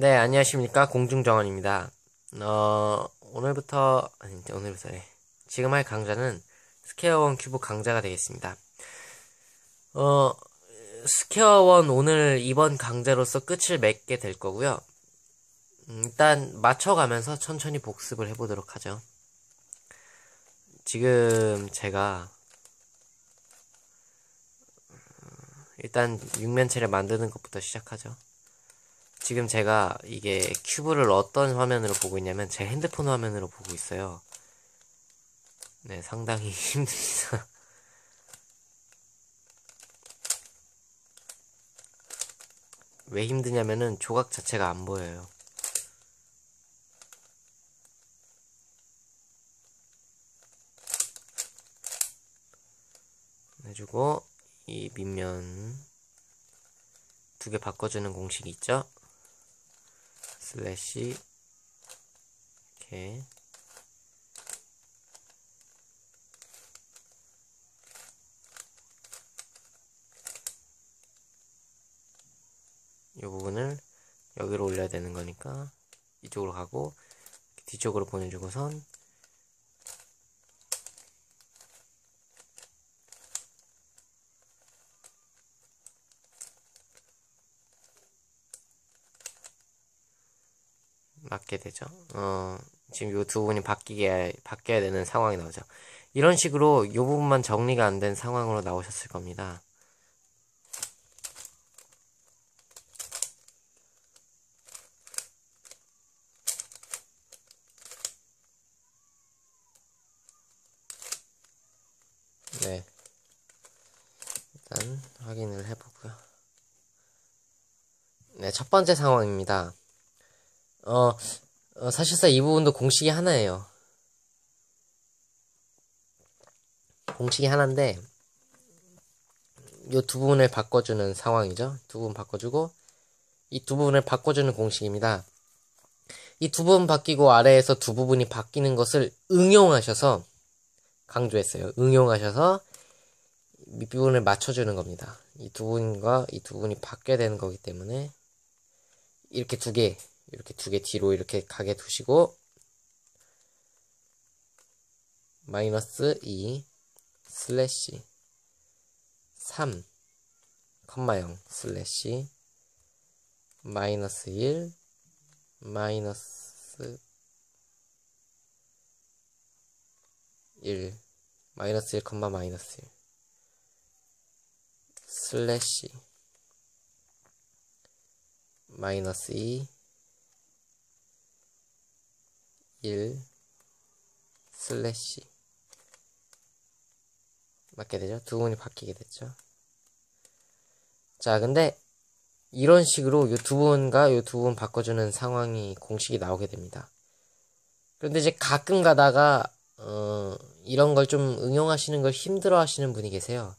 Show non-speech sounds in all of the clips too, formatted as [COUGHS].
네, 안녕하십니까. 공중정원입니다. 어, 오늘부터, 아니, 오늘부터래. 지금 할 강좌는 스퀘어원 큐브 강좌가 되겠습니다. 어, 스퀘어원 오늘 이번 강좌로서 끝을 맺게 될 거고요. 음, 일단 맞춰가면서 천천히 복습을 해보도록 하죠. 지금 제가 일단 육면체를 만드는 것부터 시작하죠. 지금 제가 이게 큐브를 어떤 화면으로 보고 있냐면 제 핸드폰 화면으로 보고 있어요. 네, 상당히 [LAUGHS] 힘듭니다. 왜 힘드냐면은 조각 자체가 안 보여요. 해주고 이 밑면 두 개 바꿔주는 공식이 있죠? 슬래시 이렇게. 이 부분을 여기로 올려야 되는 거니까 이쪽으로 가고 뒤쪽으로 보내주고선 맞게 되죠. 어, 지금 이두 부분이 바뀌게, 바뀌어야 되는 상황이 나오죠. 이런 식으로 이 부분만 정리가 안 된 상황으로 나오셨을 겁니다. 네. 일단 확인을 해보고요. 네, 첫 번째 상황입니다. 어, 어, 사실상 이 부분도 공식이 하나예요. 공식이 하나인데, 이 두 부분을 바꿔주는 상황이죠. 두 부분 바꿔주고, 이 두 부분을 바꿔주는 공식입니다. 이 두 부분 바뀌고 아래에서 두 부분이 바뀌는 것을 응용하셔서, 강조했어요. 응용하셔서, 밑부분을 맞춰주는 겁니다. 이두 부분과 이두 부분이 바뀌어야 되는 거기 때문에, 이렇게 두 개, 이렇게 두 개 뒤로 이렇게 가게 두시고 마이너스 2 슬래시 3 컴마 0 슬래시 마이너스 1 마이너스 1 마이너스 1 컴마 마이너스 1 슬래시 마이너스 2 1 슬래시 맞게 되죠. 두 분이 바뀌게 됐죠. 자, 근데 이런 식으로 이두 분과 이두분 바꿔주는 상황이 공식이 나오게 됩니다. 그런데 이제 가끔 가다가 어, 이런 걸 좀 응용하시는 걸 힘들어 하시는 분이 계세요.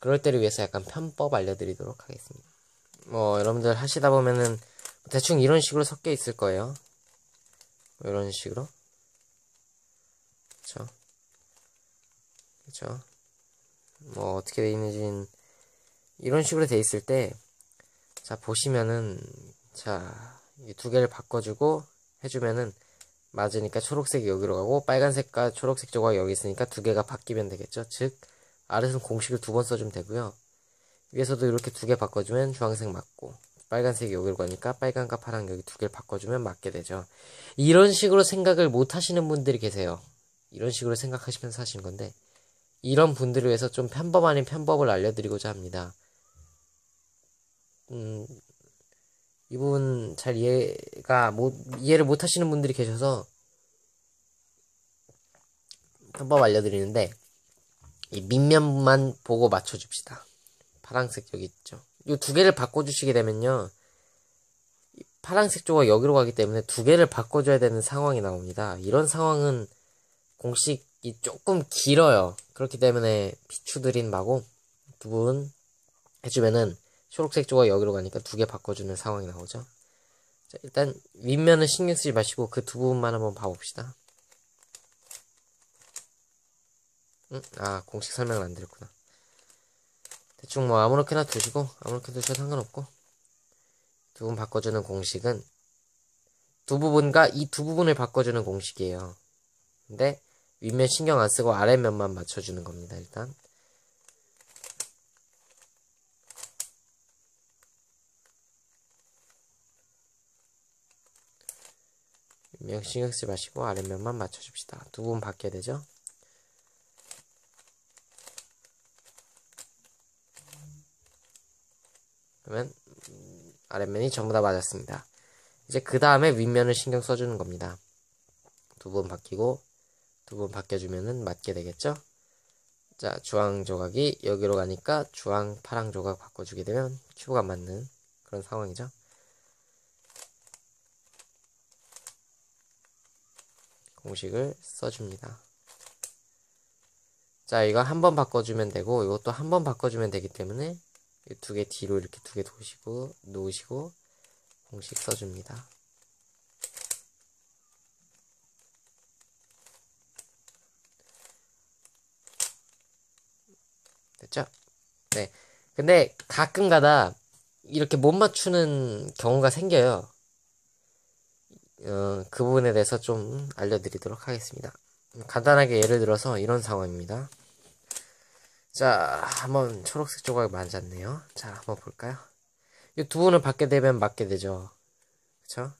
그럴 때를 위해서 약간 편법 알려드리도록 하겠습니다. 뭐 여러분들 하시다 보면은 대충 이런 식으로 섞여 있을 거예요. 이런 식으로. 그쵸? 그쵸? 뭐 어떻게 돼 있는지는 이런 식으로 돼 있을 때 자 보시면은 자 이 두 개를 바꿔주고 해주면은 맞으니까 초록색이 여기로 가고 빨간색과 초록색 조각 여기 있으니까 두 개가 바뀌면 되겠죠. 즉 아래에서는 공식을 두 번 써주면 되고요. 위에서도 이렇게 두 개 바꿔주면 주황색 맞고 빨간색이 여기로 가니까 빨간과 파랑 여기 두 개를 바꿔주면 맞게 되죠. 이런 식으로 생각을 못 하시는 분들이 계세요. 이런 식으로 생각하시면서 하시는 건데, 이런 분들을 위해서 좀 편법 아닌 편법을 알려드리고자 합니다. 음, 이 부분 잘 이해가 못, 이해를 못 하시는 분들이 계셔서, 편법 알려드리는데, 이 밑면만 보고 맞춰줍시다. 파랑색 여기 있죠. 이 두 개를 바꿔주시게 되면요. 파란색 조각 여기로 가기 때문에 두 개를 바꿔줘야 되는 상황이 나옵니다. 이런 상황은 공식이 조금 길어요. 그렇기 때문에 비추드린 마고 두분 해주면은 초록색 조각 여기로 가니까 두 개 바꿔주는 상황이 나오죠. 자, 일단 윗면은 신경 쓰지 마시고 그 두 부분만 한번 봐봅시다. 응? 아 공식 설명을 안 드렸구나. 대충 뭐 아무렇게나 두시고 아무렇게 두셔도 상관없고 두 부분 바꿔주는 공식은 두 부분과 이 두 부분을 바꿔주는 공식이에요. 근데 윗면 신경 안 쓰고 아랫면만 맞춰주는 겁니다, 일단. 윗면 신경 쓰지 마시고 아랫면만 맞춰줍시다. 두 부분 바뀌어야 되죠? 그러면 아랫면이 전부 다 맞았습니다. 이제 그 다음에 윗면을 신경 써주는 겁니다. 두 번 바뀌고 두 번 바뀌어주면은 맞게 되겠죠? 자, 주황 조각이 여기로 가니까 주황, 파랑 조각 바꿔주게 되면 큐브가 맞는 그런 상황이죠. 공식을 써줍니다. 자, 이거 한 번 바꿔주면 되고, 이것도 한 번 바꿔주면 되기 때문에 두 개 뒤로 이렇게 두개 도시고, 놓으시고, 공식 써줍니다. 됐죠? 네. 근데 가끔 가다 이렇게 못 맞추는 경우가 생겨요. 어, 그 부분에 대해서 좀 알려드리도록 하겠습니다. 간단하게 예를 들어서 이런 상황입니다. 자, 한번 초록색 조각이 맞았네요. 자, 한번 볼까요? 이 두 분을 받게 되면 맞게 되죠. 그쵸?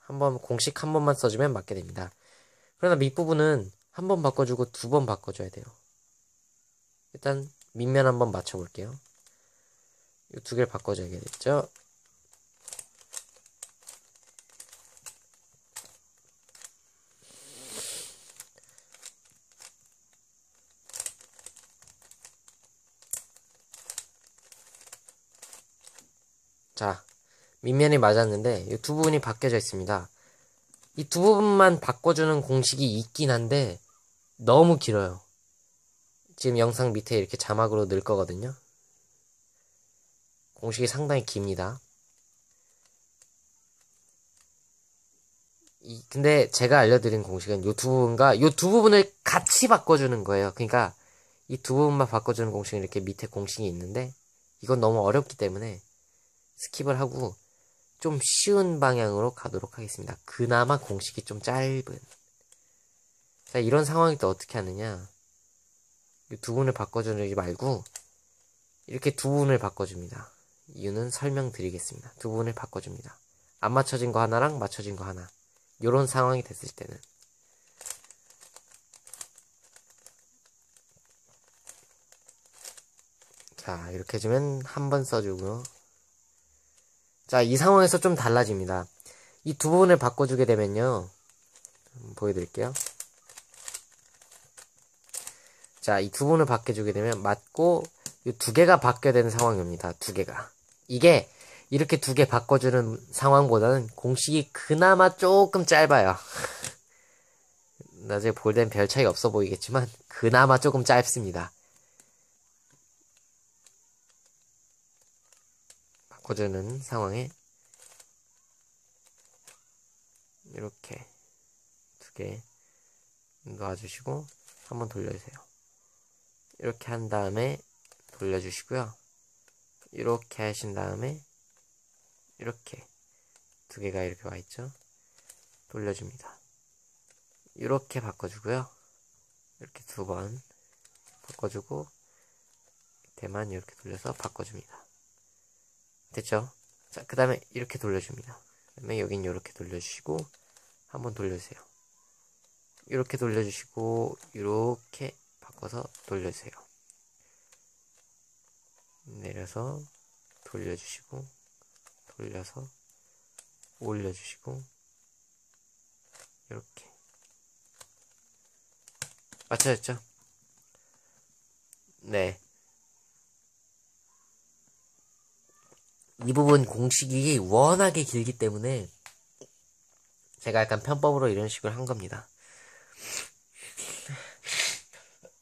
한번 공식 한 번만 써주면 맞게 됩니다. 그러나 밑부분은 한 번 바꿔주고 두 번 바꿔줘야 돼요. 일단 밑면 한번 맞춰볼게요. 이 두 개를 바꿔줘야겠죠? 자, 밑면이 맞았는데 이 두 부분이 바뀌어져 있습니다. 이 두 부분만 바꿔주는 공식이 있긴 한데 너무 길어요. 지금 영상 밑에 이렇게 자막으로 넣을 거거든요. 공식이 상당히 깁니다. 이, 근데 제가 알려드린 공식은 이 두 부분과 이 두 부분을 같이 바꿔주는 거예요. 그러니까 이 두 부분만 바꿔주는 공식은 이렇게 밑에 공식이 있는데 이건 너무 어렵기 때문에 스킵을 하고 좀 쉬운 방향으로 가도록 하겠습니다. 그나마 공식이 좀 짧은. 자, 이런 상황이 또 어떻게 하느냐. 두 분을 바꿔주지 말고, 이렇게 두 분을 바꿔줍니다. 이유는 설명드리겠습니다. 두 분을 바꿔줍니다. 안 맞춰진 거 하나랑 맞춰진 거 하나. 요런 상황이 됐을 때는. 자, 이렇게 해주면 한 번 써주고요. 자, 이 상황에서 좀 달라집니다. 이 두 부분을 바꿔주게 되면요. 보여드릴게요. 자, 이 두 부분을 바꿔주게 되면 맞고 이 두 개가 바뀌어야 되는 상황입니다. 두 개가. 이게 이렇게 두 개 바꿔주는 상황보다는 공식이 그나마 조금 짧아요. [LAUGHS] 나중에 볼 땐 별 차이 없어 보이겠지만 그나마 조금 짧습니다. 바꿔주는 상황에 이렇게 두 개 놔주시고 한번 돌려주세요. 이렇게 한 다음에 돌려주시고요. 이렇게 하신 다음에 이렇게 두 개가 이렇게 와 있죠. 돌려줍니다. 이렇게 바꿔주고요. 이렇게 두 번 바꿔주고 밑에만 이렇게 돌려서 바꿔줍니다. 됐죠? 자, 그 다음에 이렇게 돌려줍니다. 그 다음에 여긴 이렇게 돌려주시고 한번 돌려주세요. 이렇게 돌려주시고 이렇게 바꿔서 돌려주세요. 내려서 돌려주시고 돌려서 올려주시고 이렇게 맞춰졌죠? 네. 이 부분 공식이 워낙에 길기 때문에 제가 약간 편법으로 이런 식으로 한 겁니다.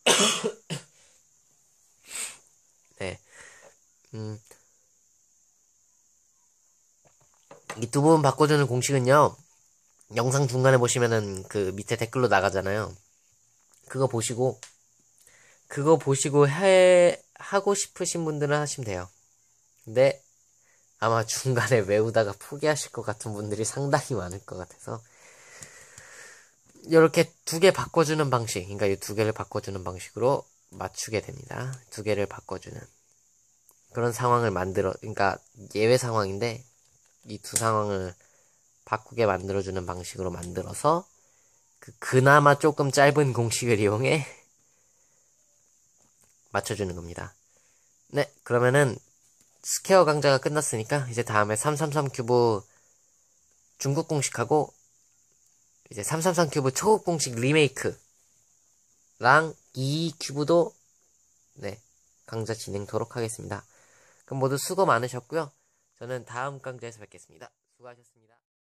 [COUGHS] 네. 음. 이 두 부분 바꿔주는 공식은요. 영상 중간에 보시면은 그 밑에 댓글로 나가잖아요. 그거 보시고 그거 보시고 해 하고 싶으신 분들은 하시면 돼요. 근데 아마 중간에 외우다가 포기하실 것 같은 분들이 상당히 많을 것 같아서 이렇게 두 개 바꿔주는 방식, 그러니까 이 두 개를 바꿔주는 방식으로 맞추게 됩니다. 두 개를 바꿔주는 그런 상황을 만들어, 그러니까 예외 상황인데 이 두 상황을 바꾸게 만들어주는 방식으로 만들어서 그 그나마 조금 짧은 공식을 이용해 [LAUGHS] 맞춰주는 겁니다. 네, 그러면은 스퀘어 강좌가 끝났으니까 이제 다음에 333 큐브 중국 공식하고 이제 333 큐브 초급 공식 리메이크랑 이 큐브도 네 강좌 진행토록 하겠습니다. 그럼 모두 수고 많으셨고요. 저는 다음 강좌에서 뵙겠습니다. 수고하셨습니다.